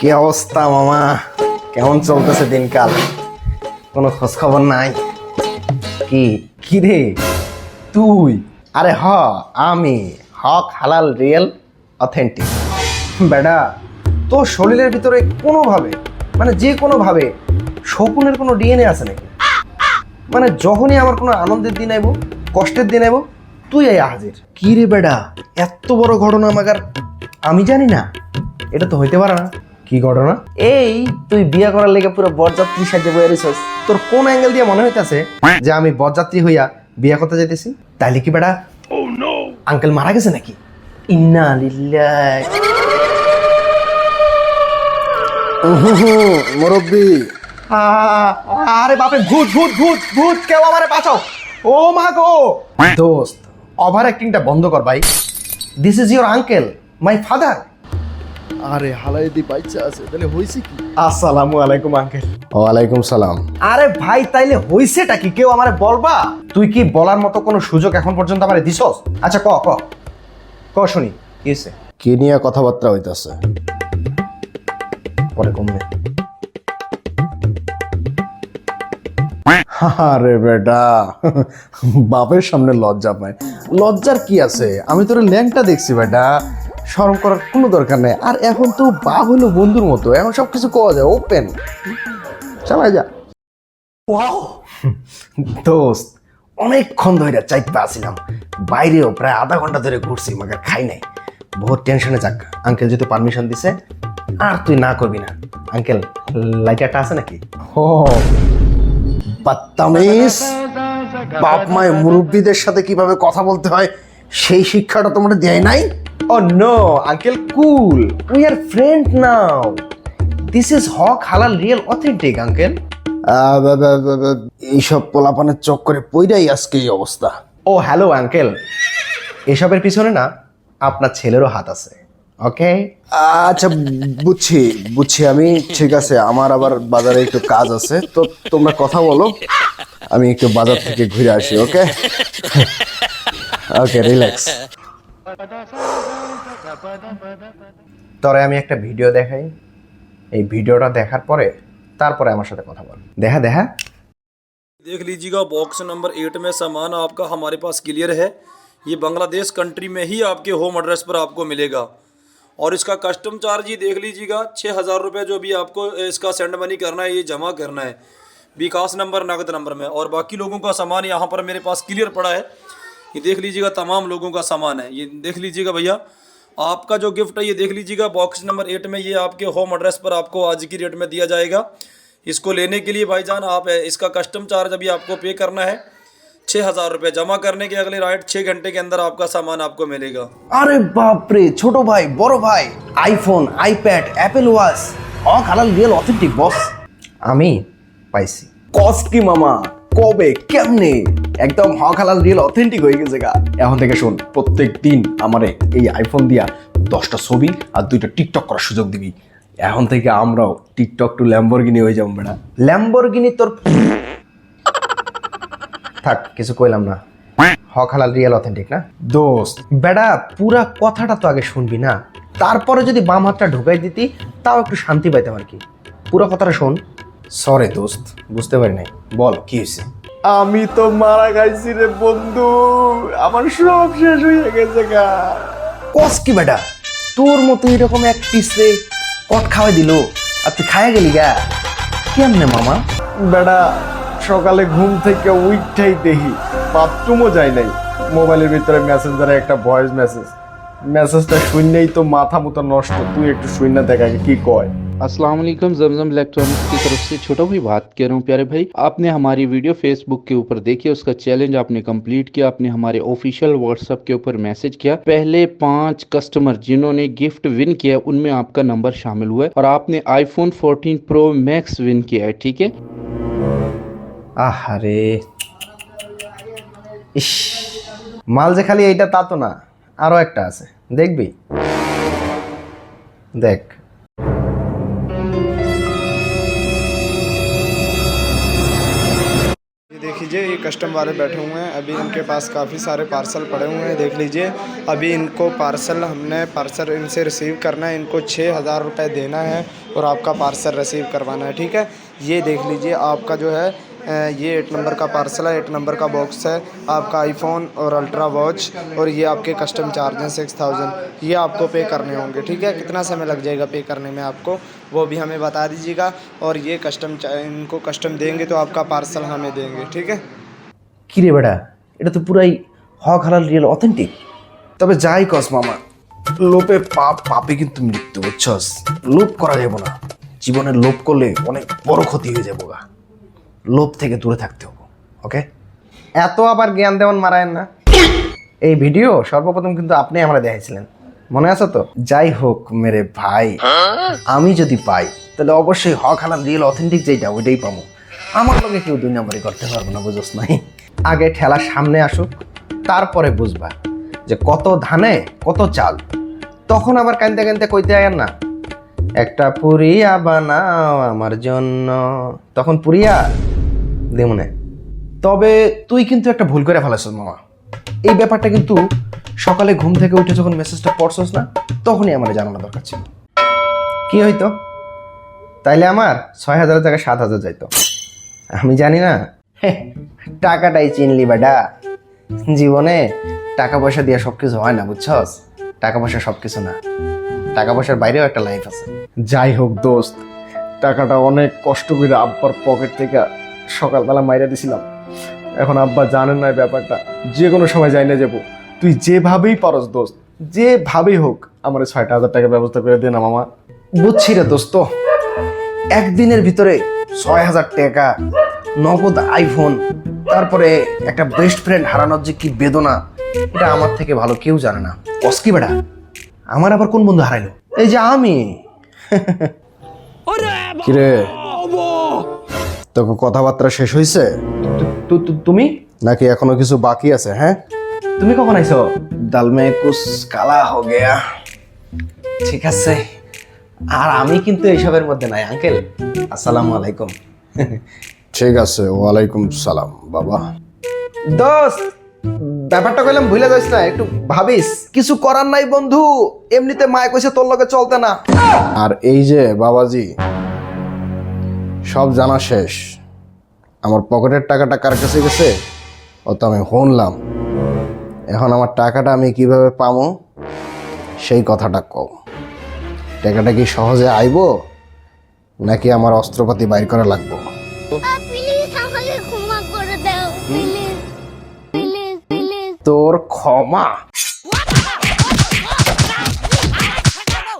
কি অবস্থা মামা? কেমন চলতেছে দিনকাল? কোনো খোঁজ খবর নাই? কি? কি রে? তুই? আরে হ আমি হক হালাল রিয়েল অথেন্টিক। বেটা তোর শরীরের ভিতরে কোনোভাবে মানে যে কোনোভাবে শকুনের কোনো ডিএনএ আছে নাকি? মানে যখনই আমার কোনো আনন্দের দিন আইব কষ্টের দিন আইব তুই এই হাজির। কি রে বেটা? এত বড় ঘটনা আমাকে আমি জানি না। এটা তো হইতে পারে না। কি ঘটনা? এই তুই বিয়া করার লেগে পুরো বরযাত্রী সাজে বয়ে রেছিস তোর কোন অ্যাঙ্গেল দিয়ে মনে হইতাছে যে আমি বরযাত্রী হইয়া বিয়া করতে যাইতেছি? তাইলে কি বেটা? আঙ্কেল মারা গেছে নাকি? ইন্না লিল্লাহ। মুরব্বী। আ- আরে বাপে ভূত ভূত ভূত ভূত কেউ আমারে বাঁচাও। ও মা গো। দোস্ত ওভার অ্যাক্টিংটা বন্ধ কর ভাই। This is your uncle my father আরে হালাই দি বাচ্চা আছে তাহলে হয়েছে কি? আসসালামু আলাইকুম আঙ্কেল। ওয়ালাইকুম সালাম। আরে ভাই তাইলে হইছেটা কি? কেউ আমারে বলবা? তুই কি বলার মতো কোনো সুযোগ এখন পর্যন্ত আমারে দিছস? আচ্ছা ক ক। ক শুনি কি হইছে? কে নিয়ে কথাবার্তা হইতাছে? পরে কমবে। আরে বেটা বাপের সামনে লজ্জা পায়। লজ্জার কি আছে? আমি তোর ল্যাংটা দেখছি বেটা। শরম করার কোনো দরকার নেই। আর এখন তো বাপ হইল বন্ধুর মতো এখন সব কিছু কওয়া যায় ওপেন চালাই যা। দোস্ত অনেকক্ষণ ধরে চাইতে আসিলাম। বাইরেও প্রায় আধা ঘণ্টা ধরে ঘুরছি মাকে খাই নাই। বহুত টেনশনে যাক আঙ্কেল যেহেতু পারমিশন দিছে আর তুই না করবি না। আঙ্কেল লাইটারটা আছে নাকি? ও। বাত্তামিস বাপ মায়ের মুরব্বীদের সাথে কীভাবে কথা বলতে হয় সেই শিক্ষাটা তোমরা দেয় নাই? ও no uncle cool we are friend now this is হক হালাল রিয়েল অথেন্টিক আঙ্কেল এইসব পোলাপানের চক্করে পইরাই আজকে এই অবস্থা। ও হ্যালো আঙ্কেল এসবের পিছনে না আপনার ছেলেরও হাত আছে ওকে আচ্ছা বুঝছি বুঝছি আমি ঠিক আছে আমার আবার বাজারে একটু কাজ আছে তো তোমরা কথা বলো আমি একটু বাজার থেকে ঘুরে আসি ওকে ওকে রিল্যাক্স তরে আমি একটা ভিডিও দেখাই এই ভিডিওটা দেখার পরে তারপরে আমার সাথে কথা বল দেখা দেখা देख लीजिएगा बॉक्स नंबर एट में सामान आपका हमारे पास क्लियर है ये बांग्लादेश कंट्री में ही आपके होम एड्रेस पर आपको मिलेगा और इसका कस्टम चार्ज ही देख लीजिएगा छः हज़ार रुपये जो भी आपको इसका सेंड मनी करना है ये जमा करना है विकास नंबर नगद नंबर में और बाकी लोगों का सामान यहाँ पर मेरे पास क्लियर पड़ा है ये देख लीजिएगा तमाम लोगों का सामान है ये देख लीजिएगा भैया आपका जो गिफ्ट है ये देख लीजिएगा बॉक्स नंबर एट में ये आपके होम एड्रेस पर आपको आज की रेट में दिया जाएगा इसको लेने के लिए भाईजान आप इसका कस्टम चार्ज अभी आपको पे करना है छः हज़ार रुपये जमा करने के अगले राइट छः घंटे के अंदर आपका सामान आपको मिलेगा আরে বাপরে ছোট ভাই বড় ভাই আইফোন আইপ্যাড অ্যাপেল ওয়াচ হক হালাল রিয়েল অথেন্টিক বস আমি পাইছি কস কি মামা কবে, কেমনে? একদম হক হালাল রিয়েল অথেন্টিক হয়ে গেছে গা। এখন থেকে শোন, প্রত্যেক দিন আমারে এই আইফোন দিয়া দশটা ছবি আর দুইটা টিকটক করার সুযোগ দিবি। এখন থেকে আমরাও টিকটক টু ল্যাম্বরগিনি হয়ে যাব বেড়া ল্যাম্বরগিনি তোর থাক, কিছু কইলাম না। হক রিয়েল অথেন্টিক না? দোস্ত বেড়া পুরা কথাটা তো আগে শুনবি না। তারপরে যদি বাম হাতটা ঢুকাই দিতি, তাও একটু শান্তি পাইতাম আর কি। পুরো কথাটা শোন। সরে দোস্ত বুঝতে পারি নাই। বল কি হয়েছে? আমি তো মারা খাইছি রে বন্ধু। আমার সব শেষ হয়ে গেছে গা। কস কি বেটা? তোর মতো এরকম এক পিস কট খাওয়াই দিল আর তুই খাইয়া গেলি গা। কেমনে মামা? বেটা সকালে ঘুম থেকে উইকটাই দেখি বাথরুমও যাই নাই। মোবাইলের ভিতরে মেসেঞ্জারে একটা ভয়েস মেসেজ। মেসেজটা শুনলেই তো মাথা মতো নষ্ট তুই একটু শুনে দেখ আগে কি কয়। अस्सलाम वालेकुम जमजम इलेक्ट्रॉनिक्स की तरफ से छोटा भाई बात कर रहा हूँ प्यारे भाई आपने हमारी वीडियो फेसबुक के ऊपर देखी उसका चैलेंज आपने कंप्लीट किया आपने हमारे ऑफिशियल व्हाट्सएप के ऊपर मैसेज किया पहले पांच कस्टमर जिन्होंने गिफ्ट विन किया उनमें आपका नंबर शामिल हुआ है और आपने आईफोन 14 प्रो मैक्स विन किया है ठीक है আহারে ইস মাল যে খালি এইটা তা তো না আরো একটা আছে দেখবি দেখ देख लीजिए ये कस्टम वाले बैठे हुए हैं। अभी इनके पास काफ़ी सारे पार्सल पड़े हुए हैं, देख लीजिए। अभी इनको पार्सल हमने पार्सल इनसे रिसीव करना है। इनको छः हज़ार रुपये देना है और आपका पार्सल रिसीव करवाना है, ठीक है? ये देख लीजिए, आपका जो है ये एट नंबर का पार्सल है एट नंबर का बॉक्स है आपका आईफोन और अल्ट्रा वॉच और ये आपके कस्टम चार्ज हैं सिक्स थाउजेंड ये आपको पे करने होंगे ठीक है कितना समय लग जाएगा पे करने में आपको वो भी हमें बता दीजिएगा और ये कस्टम चा- इनको कस्टम देंगे तो आपका पार्सल हमें देंगे ठीक है কিরে বেটা এটা তো পুরাই হক হালাল রিয়েল অথেন্টিক তবে যাই কস মামা লোপে পাপ পাপে কিন্তু মৃত্যু বুঝছস লোভ করা যাবো না জীবনে লোভ করলে অনেক বড় ক্ষতি হয়ে যাবো গা লোভ থেকে দূরে থাকতে হবে ওকে এত আবার জ্ঞান দেওয়ান মারায়েন না। এই ভিডিও সর্বপ্রথম কিন্তু আপনি আমরা দেখাইছিলেন। মনে আছে তো? যাই হোক মেরে ভাই, আমি যদি পাই, তাহলে অবশ্যই হক, হালাল রিয়েল অথেন্টিক যেটা ওইটাই পাবো। আমার লোকে কেউ দুই নম্বরই করতে পারব না, বুঝোস নাই। আগে ঠেলা সামনে আসুক, তারপরে বুঝবা যে কত ধানে, কত চাল। তখন আবার কানতে কানতে কইতে আয়েন না, একটা পুরিয়া বানাও আমার জন্য। তখন পুরিয়া দেমনে তবে তুই কিন্তু একটা ভুল করে ফেলেছিস মামা। এই ব্যাপারটা কিন্তু সকালে ঘুম থেকে উঠে যখন মেসেজটা পড়ছস না তখনই আমার জানানো দরকার ছিল। কি হইতো? তাইলে আমার ছয় হাজারের জায়গায় সাত হাজার যাইতো। আমি জানি না। টাকাটাই চিনলি বেটা। জীবনে টাকা পয়সা দিয়ে সব কিছু হয় না বুঝছস? টাকা পয়সা সব কিছু না। টাকা পয়সার বাইরেও একটা লাইফ আছে। যাই হোক দোস্ত টাকাটা অনেক কষ্ট করে আব্বার পকেট থেকে সকালবেলা মাইরা দিছিলাম। এখন আব্বা জানেন না ব্যাপারটা। যে কোনো সময় যাই না যাব। তুই যেভাবেই পারস দোস্ত যেভাবেই হোক আমার ছয়টা হাজার টাকা ব্যবস্থা করে দে না মামা। বুঝছি রে দোস্ত। একদিনের ভিতরে ছয় হাজার টাকা নগদ আইফোন তারপরে একটা বেস্ট ফ্রেন্ড হারানোর যে কি বেদনা এটা আমার থেকে ভালো কেউ জানে না। অস্কি বেটা? আমার আবার কোন বন্ধু হারাইলো? এই যে আমি। কিরে? তোকে কথাবার্তা শেষ হয়েছে তু- তু- তু- তুমি? নাকি এখনও কিছু বাকি আছে হ্যাঁ? তুমি কখন আইছো? দাল মে কুছ কালা হো গয়া। ঠিক আছে। আর আমি কিন্তু এইসবের মধ্যে নাই আঙ্কেল। আসসালামু আলাইকুম। ঠিক আছে ওয়ালাইকুম সালাম বাবা। দোস্ত ব্যাপারটা কইলাম ভুলে যাইস না একটু ভাবিস। কিছু করার নাই বন্ধু এমনিতে মায় কইছে তোর লগে চলতে না। আর এই যে বাবাজি সব জানা শেষ। আমার পকেটের টাকাটা কার কাছে গেছে? ও তো আমি শুনলাম। এখন আমার টাকাটা আমি কীভাবে পাবো? সেই কথাটা কও। টাকাটা কি সহজে আইবো? নাকি আমার অস্ত্রপাতি বাইর করা লাগবো? তোর ক্ষমা?